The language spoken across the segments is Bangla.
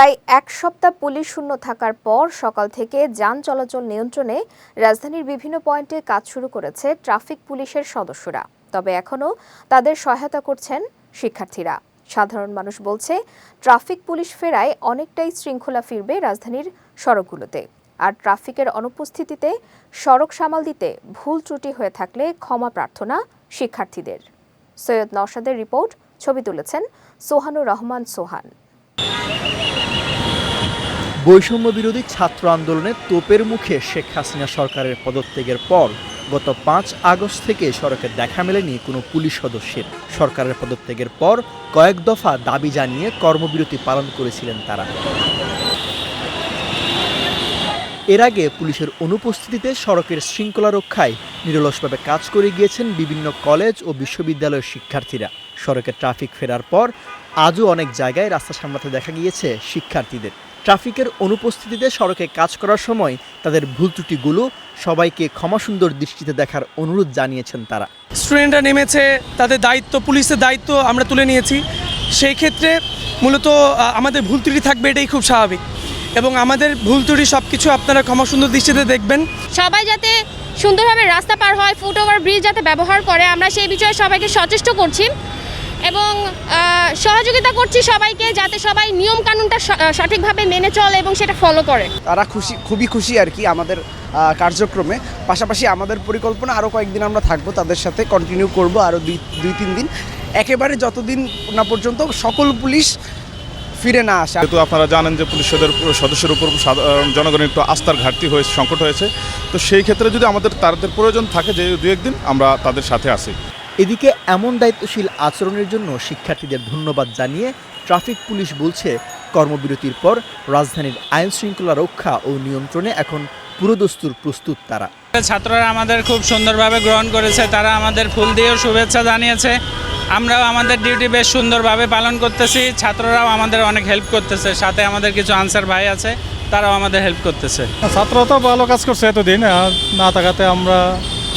প্রায় এক সপ্তাহ পুলিশ শূন্য থাকার পর সকাল থেকে যান চলাচল নিয়ন্ত্রণে রাজধানীর বিভিন্ন পয়েন্টে কাজ শুরু করেছে ট্রাফিক পুলিশের সদস্যরা। তবে এখনও তাদের সহায়তা করছেন শিক্ষার্থীরা। সাধারণ মানুষ বলছে, ট্রাফিক পুলিশ ফেরায় অনেকটাই শৃঙ্খলা ফিরবে রাজধানীর সড়কগুলোতে। আর ট্রাফিকের অনুপস্থিতিতে সড়ক সামাল দিতে ভুল ত্রুটি হয়ে থাকলে ক্ষমা প্রার্থনা শিক্ষার্থীদের। সৈয়দ নওশাদের রিপোর্ট, ছবি তুলেছেন সোহানুর রহমান সোহান। বৈষম্য বিরোধী ছাত্র আন্দোলনে তোপের মুখে শেখ হাসিনা সরকারের পদত্যাগের পর গত পাঁচ আগস্ট থেকে সড়কে দেখা মেলেনি কোনো পুলিশ সদস্যের। সরকারের পদত্যাগের পর কয়েক দফা দাবি জানিয়ে কর্মবিরতি পালন করেছিলেন তারা। এর আগে পুলিশের অনুপস্থিতিতে সড়কের শৃঙ্খলা রক্ষায় নিরলসভাবে কাজ করে গিয়েছেন বিভিন্ন কলেজ ও বিশ্ববিদ্যালয়ের শিক্ষার্থীরা। সড়কে ট্রাফিক ফেরার পর আজও অনেক জায়গায় রাস্তা সামলাতে দেখা গিয়েছে শিক্ষার্থীদের। ট্রাফিকের অনুপস্থিতিতে সড়কে কাজ করার সময় তাদের ভুল ত্রুটিগুলো সবাইকে ক্ষমাসুন্দর দৃষ্টিতে দেখার অনুরোধ জানিয়েছেন তারা। স্টুডেন্টরা নেমেছে তাদের দায়িত্ব পুলিশের দায়িত্ব আমরা তুলে নিয়েছি। সেই ক্ষেত্রে মূলত আমাদের ভুল ত্রুটি থাকবে এটাই খুব স্বাভাবিক। এবং আমাদের ভুল ত্রুটি সব কিছু আপনারা ক্ষমা সুন্দর দৃষ্টিতে দেখবেন। সবাই যাতে সুন্দরভাবে রাস্তা পার হয় ফুট ওভার ব্রিজ যাতে ব্যবহার করে আমরা সেই বিষয়ে সবাইকে সচেষ্ট করছি। এবং সহযোগিতা করছি সবাইকে যাতে সবাই নিয়ম কানুনটা সঠিকভাবে মেনে চলে এবং সেটা ফলো করে। তারা খুশি খুবই খুশি আর কি আমাদের কার্যক্রমে। পাশাপাশি আমাদের পরিকল্পনা আরও কয়েকদিন আমরা থাকব তাদের সাথে কন্টিনিউ করব আরও দুই দুই তিন দিন। একেবারে যতদিন না পর্যন্ত সকল পুলিশ ফিরে না আসে। যেহেতু আপনারা জানেন যে পুলিশের সদস্যের উপর সাধারণ জনগণের একটু আস্থার ঘাটতি হয়েছে সংকট হয়েছে। তো সেই ক্ষেত্রে যদি আমাদের তাদের প্রয়োজন থাকে যে দু একদিন আমরা তাদের সাথে আসি এদিকে এমন দায়িত্বশীল আচরণের জন্য শিক্ষার্থীদের ধন্যবাদ জানিয়ে ট্রাফিক পুলিশ বলছে কর্মবিরতির পর রাজধানীর আইন শৃঙ্খলা রক্ষা ও নিয়ন্ত্রণে এখন পুরোদস্তুর প্রস্তুত তারা। ছাত্ররা আমাদের খুব সুন্দরভাবে গ্রহণ করেছে তারা আমাদের ফুল দিয়েও শুভেচ্ছা জানিয়েছে। আমরাও আমাদের ডিউটি বেশ সুন্দরভাবে পালন করতেছি ছাত্ররাও আমাদের অনেক হেল্প করতেছে সাথে আমাদের কিছু আনসার ভাই আছে তারাও আমাদের হেল্প করতেছে। ছাত্ররা তো ভালো কাজ করছে এতদিন না থাকাতে আমরা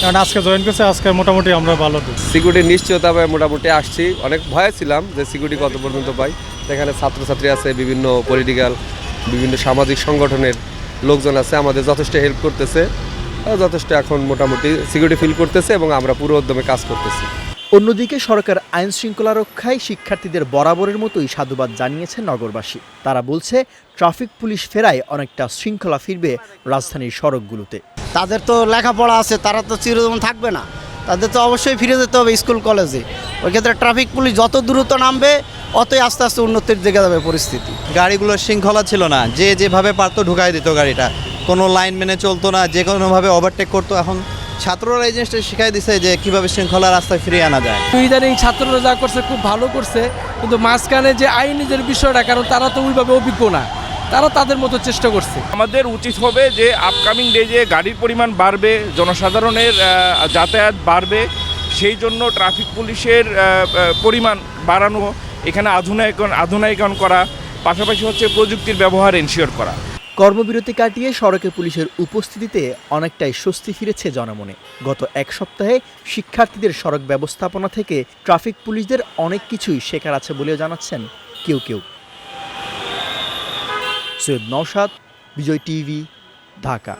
কারণ আজকে জয়েন করছে, আজকে মোটামুটি আমরা ভালো সিকিউরিটি নিশ্চয়তা মোটামুটি আসছি। অনেক ভয়ে ছিলাম যে সিকিউরিটি কত পর্যন্ত পাই। সেখানে ছাত্রছাত্রী আছে, বিভিন্ন পলিটিক্যাল বিভিন্ন সামাজিক সংগঠনের লোকজন আছে, আমাদের যথেষ্ট হেল্প করতেছে। যথেষ্ট এখন মোটামুটি সিকিউরিটি ফিল করতেছে এবং আমরা পুরো উদ্যমে কাজ করতেছি। অন্যদিকে সরকার আইন শৃঙ্খলা রক্ষায় শিক্ষার্থীদের বরাবরের মতোই সাধুবাদ জানিয়েছে নগরবাসী। তারা বলছে ট্রাফিক পুলিশ ফেরায় অনেকটা শৃঙ্খলা ফিরবে রাজধানীর সড়কগুলোতে। তাদের তো লেখাপড়া আছে তারা তো চিরজীবন থাকবে না। তাদের তো অবশ্যই ফিরে যেতে হবে স্কুল কলেজে। ওই ক্ষেত্রে ট্রাফিক পুলিশ যত দ্রুত নামবে অতই আস্তে আস্তে উন্নতির দিকে যাবে পরিস্থিতি। গাড়িগুলোর শৃঙ্খলা ছিল না যে যেভাবে পারতো ঢুকাই দিত গাড়িটা। কোনো লাইন মেনে চলতো না যে কোনোভাবে ওভারটেক করতো এখন ছাত্ররা এই জিনিসটা শিখাই দিছে যে কীভাবে শৃঙ্খলা রাস্তায় ফিরিয়ে আনা যায়। ইদানিং ছাত্ররা যা করছে খুব ভালো করছে কিন্তু মাঝখানে যে আইনি যে বিষয়টা কারণ তারা তো ওইভাবে অভিজ্ঞ না তারা তাদের মতো চেষ্টা করছে। আমাদের উচিত হবে যে আপকামিং ডেজে গাড়ির পরিমাণ বাড়বে জনসাধারণের যাতায়াত বাড়বে সেই জন্য ট্রাফিক পুলিশের পরিমাণ বাড়ানো এখানে আধুনিকরণ আধুনিকরণ করা পাশাপাশি হচ্ছে প্রযুক্তির ব্যবহার এনশিওর করা। কর্মবিরতি কাটিয়ে সড়কে পুলিশের উপস্থিতিতে অনেকটাই স্বস্তি ফিরেছে জনমনে। গত এক সপ্তাহে শিক্ষার্থীদের সড়ক ব্যবস্থাপনা থেকে ট্রাফিক পুলিশদের অনেক কিছুই শেখার আছে বলেও জানাচ্ছেন কেউ কেউ। সৈয়দ নওশাদ, বিজয় টিভি, ঢাকা।